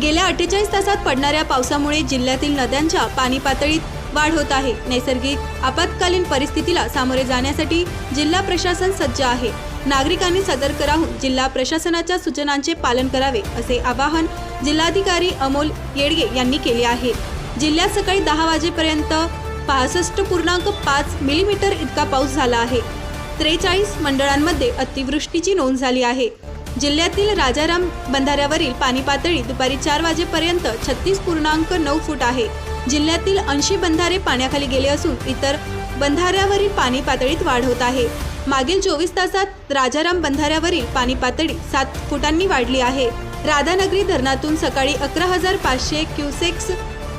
गेल्या अठ्ठेचाळीस तासात पडणाऱ्या पावसामुळे जिल्ह्यातील नद्यांच्या पाणी पातळीत वाढ होत आहे. नैसर्गिक आपत्कालीन परिस्थितीला सामोरे जाण्यासाठी जिल्हा प्रशासन सज्ज आहे. नागरिकांनी सतर्क राहून जिल्हा प्रशासनाच्या सूचनांचे पालन करावे असे आवाहन जिल्हाधिकारी अमोल येडगे यांनी केले आहे. जिल्ह्यात सकाळी दहा वाजेपर्यंत पासष्ट पूर्णांक पाच मिलीमीटर इतका पाऊस झाला आहे. त्रेचाळीस मंडळांमध्ये अतिवृष्टीची नोंद झाली आहे. जिल्ह्यातील राजाराम बंधाऱ्यावरील पाणी पातळी दुपारी चार वाजेपर्यंत छत्तीस पूर्णांक नऊ फूट आहे. जिल्ह्यातील ऐंशी बंधारे पाण्याखाली गेले असून इतर बंधाऱ्यावरील पाणी पातळीत वाढ होत आहे. मागील चोवीस तासात राजाराम बंधाऱ्यावरील पाणी पातळी सात फुटांनी वाढली आहे. राधानगरी धरणातून सकाळी अकरा हजार पाचशे क्युसेक्स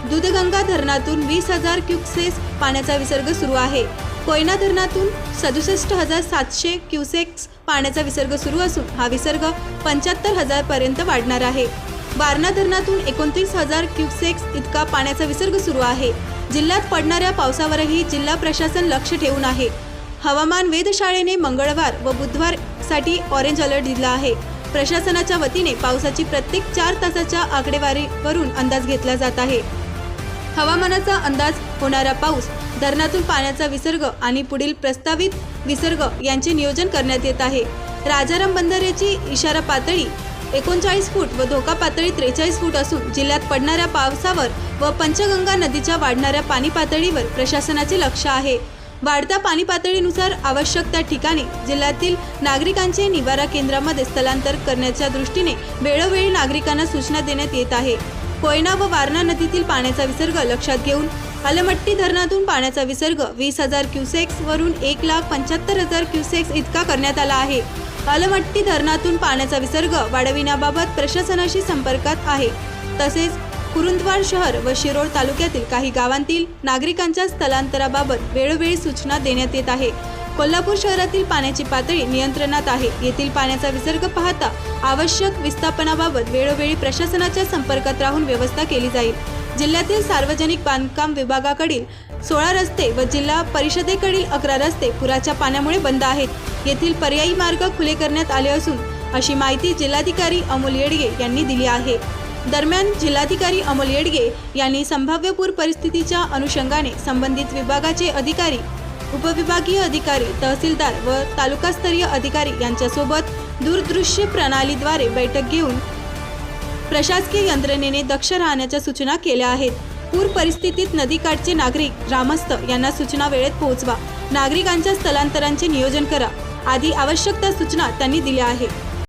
दूधगंगा धरणातून वीस हजार क्युसेक्स पाण्याचा विसर्ग सुरू आहे. कोयना धरणातून सदुसष्ट हजार सातशे क्युसेक्स पाण्याचा विसर्ग सुरू असून हा विसर्ग पंच्याहत्तर हजार पर्यंत वाढणार आहे. वारणा धरणातून एकोणतीस हजार क्युसेक्स इतका पाण्याचा विसर्ग सुरू आहे. जिल्ह्यात पडणाऱ्या पावसावरही जिल्हा प्रशासन लक्ष ठेवून आहे. हवामान वेधशाळेने मंगळवार व बुधवारसाठी ऑरेंज अलर्ट दिला आहे. प्रशासनाच्या वतीने पावसाची प्रत्येक चार तासाच्या आकडेवारीवरून अंदाज घेतला जात आहे. हवामानाचा अंदाज होणारा पाऊस धरणातून पाण्याचा विसर्ग आणि पुढील प्रस्तावित विसर्ग यांचे नियोजन करण्यात येत आहे. राजाराम बंधाऱ्याची इशारा पातळी एकोणचाळीस फूट व धोका पातळी त्रेचाळीस फूट असून जिल्ह्यात पडणाऱ्या पावसावर व पंचगंगा नदीच्या वाढणाऱ्या पाणी पातळीवर प्रशासनाचे लक्ष आहे. वाढत्या पाणी पातळीनुसार आवश्यक त्या ठिकाणी जिल्ह्यातील नागरिकांचे निवारा केंद्रामध्ये स्थलांतर करण्याच्या दृष्टीने वेळोवेळी नागरिकांना सूचना देण्यात येत आहे. कोयना व वारणा नदीतील पाण्याचा विसर्ग लक्षात घेऊन अलमट्टी धरणातून पाण्याचा विसर्ग वीस हजार क्युसेक्स वरून एक लाख पंच्याहत्तर हजार क्युसेक्स इतका करण्यात आला आहे. अलमट्टी धरणातून पाण्याचा विसर्ग वाढविण्याबाबत प्रशासनाशी संपर्कात आहे. तसेच कुरुंदवाड शहर व शिरोळ तालुक्यातील काही गावांतील नागरिकांच्या स्थलांतराबाबत वेळोवेळी सूचना देण्यात येत आहे. कोल्हापूर शहरातील पाण्याची पातळी नियंत्रणात आहे. येथील पाण्याचा विसर्ग पाहता आवश्यक विस्थापनाबाबत वेळोवेळी प्रशासनाच्या संपर्कात राहून व्यवस्था केली जाईल. जिल्ह्यातील सार्वजनिक बांधकाम विभागाकडील सोळा रस्ते व जिल्हा परिषदेकडील अकरा रस्ते पुराच्या पाण्यामुळे बंद आहेत. येथील पर्यायी मार्ग खुले करण्यात आले असून अशी माहिती जिल्हाधिकारी अमोल येडगे यांनी दिली आहे. दरम्यान जिल्हाधिकारी अमोल येडगे यांनी संभाव्य पूर परिस्थितीच्या अनुषंगाने संबंधित विभागाचे अधिकारी उपविभागीय अधिकारी तहसीलदार व तालुकास्तरीय अधिकारी यांच्यासोबत दूरदृश्य प्रणालीद्वारे बैठक घेऊन प्रशासकीय यंत्रणेने दक्ष राहण्याच्या सूचना केल्या आहेत. पूर परिस्थितीत नदीकाठचे नागरिक ग्रामस्थ यांना सूचना वेळेत पोहोचवा. नागरिकांच्या स्थलांतरांचे नियोजन करा. आदी आवश्यक त्या सूचना त्यांनी दिल्या आहेत.